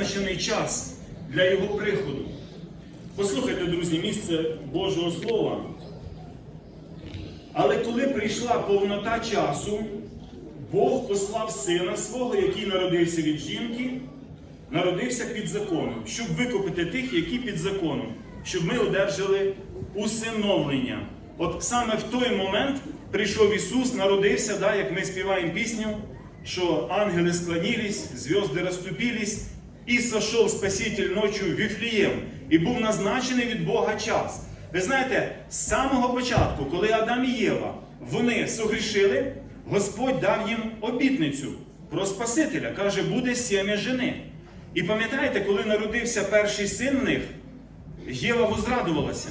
визначений час для його приходу. Послухайте, друзі, місце Божого Слова. Але коли прийшла повнота часу, Бог послав сина свого, який народився від жінки, народився під законом, щоб викупити тих, які під законом, щоб ми одержали усиновлення. От саме в той момент прийшов Ісус, народився, да, як ми співаємо пісню, що ангели склонились, зв'язки розступились, і сошов Спаситель ночі в Віфлієм, і був назначений від Бога час. Ви знаєте, з самого початку, коли Адам і Єва вони согрішили, Господь дав їм обітницю про Спасителя. Каже, буде сім'я жени. І пам'ятаєте, коли народився перший син в них, Єва возрадувалася.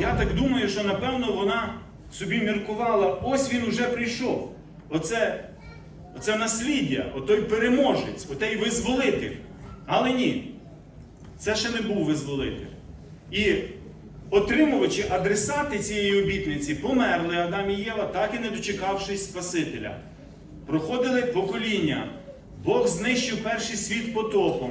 Я так думаю, що напевно вона собі міркувала, ось він уже прийшов. Оце, оце насліддя, отой переможець, отей визволитель. Але ні, це ще не був визволитель. І отримувачі, адресати цієї обітниці померли Адам і Єва, так і не дочекавшись Спасителя. Проходили покоління. Бог знищив перший світ потопом.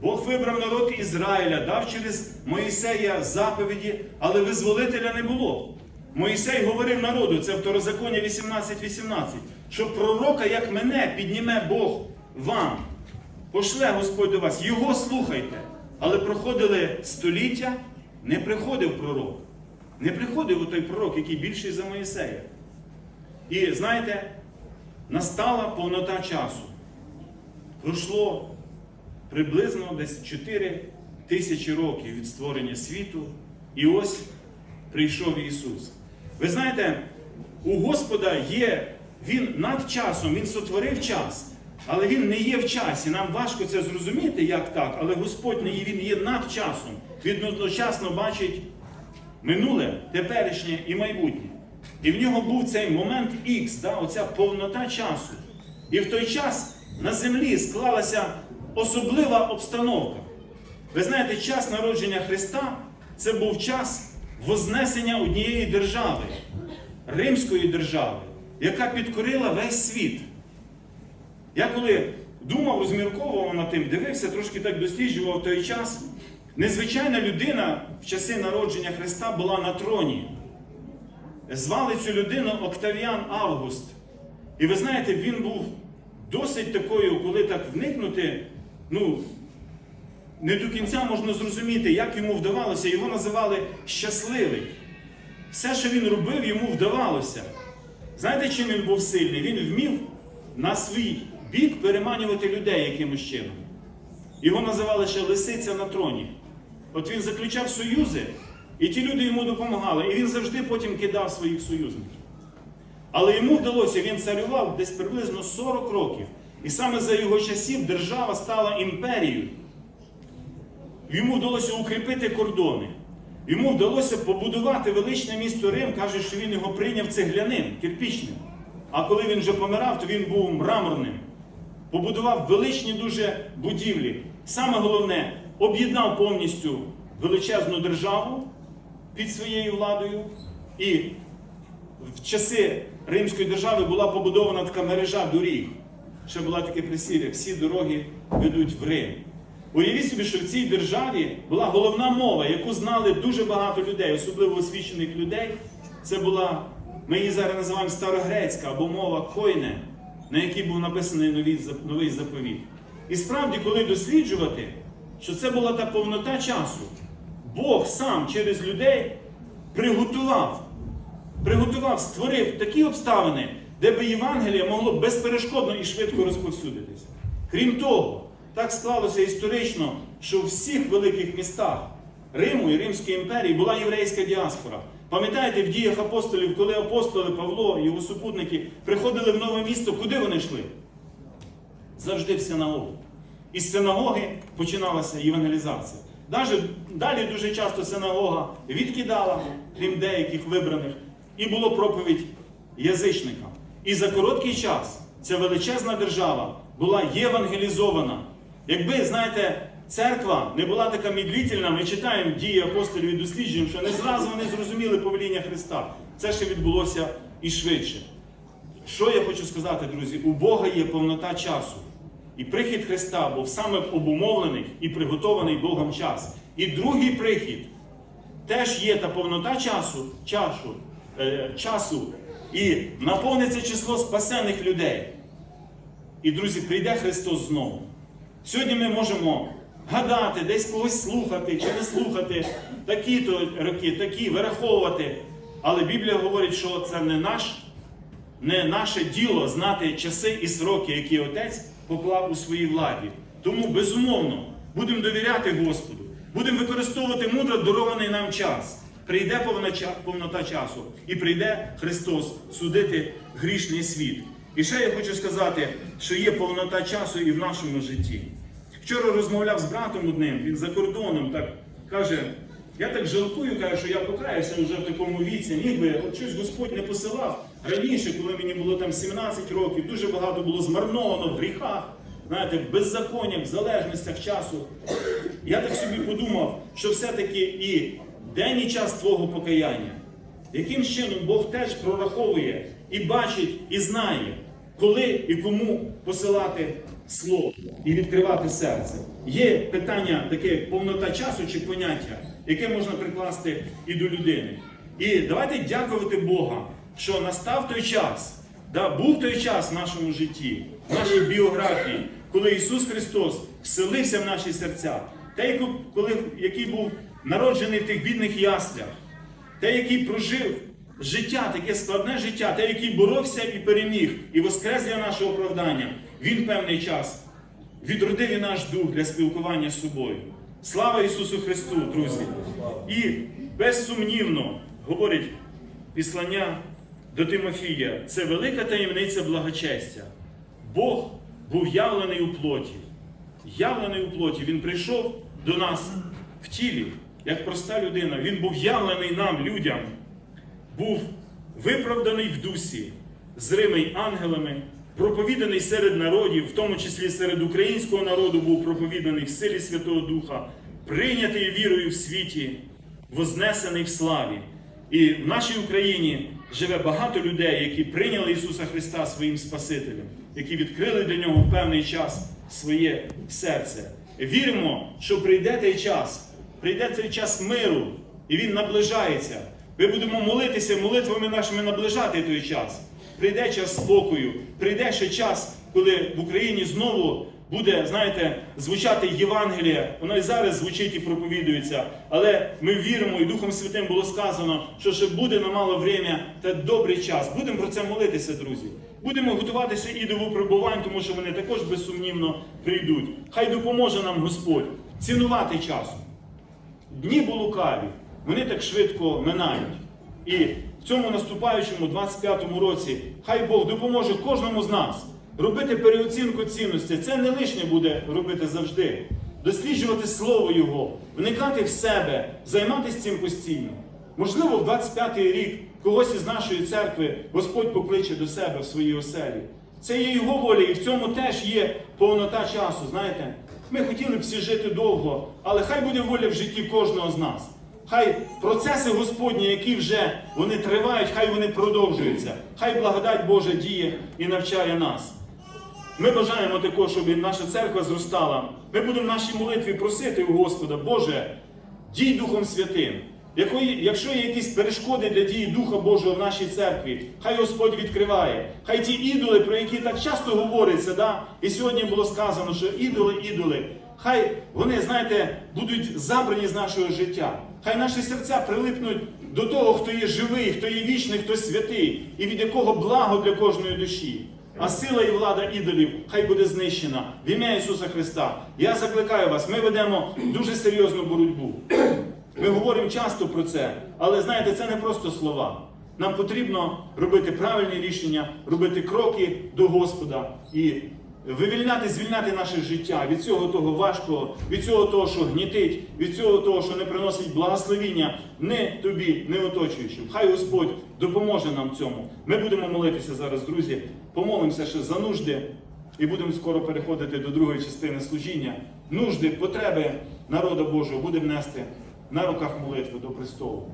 Бог вибрав народ Ізраїля, дав через Моїсея заповіді, але визволителя не було. Моїсей говорив народу, це второзаконня 18.18, що пророка, як мене, підніме Бог вам. Пошле Господь до вас, його слухайте. Але проходили століття, не приходив пророк. Не приходив той пророк, який більший за Моїсея. І знаєте, настала повнота часу. Пройшло приблизно десь 4 тисячі років від створення світу, і ось прийшов Ісус. Ви знаєте, у Господа є, Він над часом, Він сотворив час, але Він не є в часі. Нам важко це зрозуміти, як так, але Господь не є, Він є над часом. Він одночасно бачить минуле, теперішнє і майбутнє. І в нього був цей момент Х, да, оця повнота часу. І в той час на землі склалася особлива обстановка. Ви знаєте, час народження Христа це був час вознесення однієї держави, Римської держави, яка підкорила весь світ. Я коли думав, розмірковував над тим, дивився, трошки так досліджував той час. Незвичайна людина в часи народження Христа була на троні. Звали цю людину Октавіан Август. І ви знаєте, він був досить такою, коли так вникнути, ну, не до кінця можна зрозуміти, як йому вдавалося. Його називали щасливий. Все, що він робив, йому вдавалося. Знаєте, чим він був сильний? Він вмів на свій бік переманювати людей якимось чином. Його називали ще лисиця на троні. От він заключав союзи, і ті люди йому допомагали. І він завжди потім кидав своїх союзників. Але йому вдалося, він царював десь приблизно 40 років. І саме за його часів держава стала імперією. Йому вдалося укріпити кордони. Йому вдалося побудувати величне місто Рим, каже, що він його прийняв цегляним, кирпічним. А коли він вже помирав, то він був мраморним. Побудував величні дуже будівлі. Саме головне, об'єднав повністю величезну державу під своєю владою. І в часи Римської держави була побудована така мережа доріг. Ще була таке присілля, всі дороги ведуть в Рим. Уявіть собі, що в цій державі була головна мова, яку знали дуже багато людей, особливо освічених людей. Це була, ми її зараз називаємо старогрецька або мова койне, на якій був написаний новий, заповіт. І справді, коли досліджувати, що це була та повнота часу, Бог сам через людей приготував, приготував, створив такі обставини, де би Євангелія могло безперешкодно і швидко розповсюдитися. Крім того, так склалося історично, що в всіх великих містах Риму і Римської імперії була єврейська діаспора. Пам'ятаєте, в діях апостолів, коли апостоли Павло і його супутники приходили в нове місто, куди вони йшли? Завжди в синагогу. Із синагоги починалася євангелізація. Даже, далі дуже часто синагога відкидала, крім деяких вибраних, і було проповідь язичникам. І за короткий час ця величезна держава була євангелізована. Якби, знаєте, церква не була така мідлітельна, ми читаємо дії апостолів і досліджуємо, що не зразу вони зрозуміли повеління Христа. Це ще відбулося і швидше. Що я хочу сказати, друзі? У Бога є повнота часу. І прихід Христа був саме обумовлений і приготований Богом час. І другий прихід теж є та повнота часу, чашу, е, часу, і наповниться число спасених людей. І, друзі, прийде Христос знову. Sьогодні ми можемо гадати, десь когось слухати чи не слухати, такі-то роки, такі, вираховувати. Але Біблія говорить, що це не, наш, не наше діло знати часи і сроки, які Отець поклав у своїй владі. Тому, безумовно, будемо довіряти Господу, будемо використовувати мудро дарований нам час. Прийде повнота, часу і прийде Христос судити грішний світ. І ще я хочу сказати, що є повнота часу і в нашому житті. Вчора розмовляв з братом одним, він за кордоном так каже: я так жалкую, каже, що я покаюся вже в такому віці, ніби от щось Господь не посилав. Раніше, коли мені було там 17 років, дуже багато було змарновано в гріхах, знаєте, в беззаконнях, в залежностях часу. Я так собі подумав, що все-таки і день і час твого покаяння, яким чином Бог теж прораховує і бачить, і знає, коли і кому посилати слово і відкривати серце. Є питання таке як повнота часу чи поняття, яке можна прикласти і до людини. І давайте дякувати Бога, що настав той час, да, був той час в нашому житті, в нашій біографії, коли Ісус Христос вселився в наші серця, той, коли, який був народжений в тих бідних яслях, той, який прожив життя, таке складне життя, той, який боровся і переміг, і воскрес для нашого оправдання, він певний час відродив і наш дух для спілкування з собою. Слава Ісусу Христу, друзі! І безсумнівно говорить післання до Тимофія, це велика таємниця благочестя. Бог був явлений у плоті. Явлений у плоті. Він прийшов до нас в тілі, як проста людина. Він був явлений нам, людям, був виправданий в дусі, зримий ангелами, проповіданий серед народів, в тому числі серед українського народу, був проповіданий в силі Святого Духа, прийнятий вірою в світі, вознесений в славі. І в нашій Україні живе багато людей, які прийняли Ісуса Христа своїм Спасителем, які відкрили для нього в певний час своє серце. Віримо, що прийде той час, прийде цей час миру, і він наближається. Ми будемо молитися молитвами нашими наближати той час. Прийде час спокою, прийде ще час, коли в Україні знову буде, знаєте, звучати Євангелія. Воно і зараз звучить і проповідується. Але ми віримо, і Духом Святим було сказано, що ще буде на мало время та добрий час. Будемо про це молитися, друзі. Будемо готуватися і до випробувань, тому що вони також безсумнівно прийдуть. Хай допоможе нам Господь цінувати часу. Дні лукаві, вони так швидко минають. І в цьому наступаючому 25-му році хай Бог допоможе кожному з нас робити переоцінку цінності. Це не лишнє буде робити завжди. Досліджувати Слово Його, вникати в себе, займатися цим постійно. Можливо, в 25-й рік когось із нашої церкви Господь покличе до себе в своїй оселі. Це є Його воля, і в цьому теж є повнота часу. Знаєте, ми хотіли б всі жити довго, але хай буде воля в житті кожного з нас. Хай процеси Господні, які вже вони тривають, хай вони продовжуються. Хай благодать Божа діє і навчає нас. Ми бажаємо також, щоб наша церква зростала. Ми будемо в нашій молитві просити у Господа, Боже, дій Духом Святим. Якщо є якісь перешкоди для дії Духа Божого в нашій церкві, хай Господь відкриває. Хай ті ідоли, про які так часто говориться, да? і сьогодні було сказано, що ідоли, ідоли, хай вони, знаєте, будуть забрані з нашого життя. Хай наші серця прилипнуть до того, хто є живий, хто є вічний, хто святий, і від якого благо для кожної душі. А сила і влада ідолів хай буде знищена в ім'я Ісуса Христа. Я закликаю вас, ми ведемо дуже серйозну боротьбу. Ми говоримо часто про це, але знаєте, це не просто слова. Нам потрібно робити правильні рішення, робити кроки до Господа і вивільняти, звільняти наше життя від цього того важкого, від цього того, що гнітить, від цього того, що не приносить благословіння не тобі, не оточуючим. Хай Господь допоможе нам цьому. Ми будемо молитися зараз, друзі. Помолимося ще за нужди. І будемо скоро переходити до другої частини служіння. Нужди, потреби народу Божого будемо нести на руках молитви до престолу.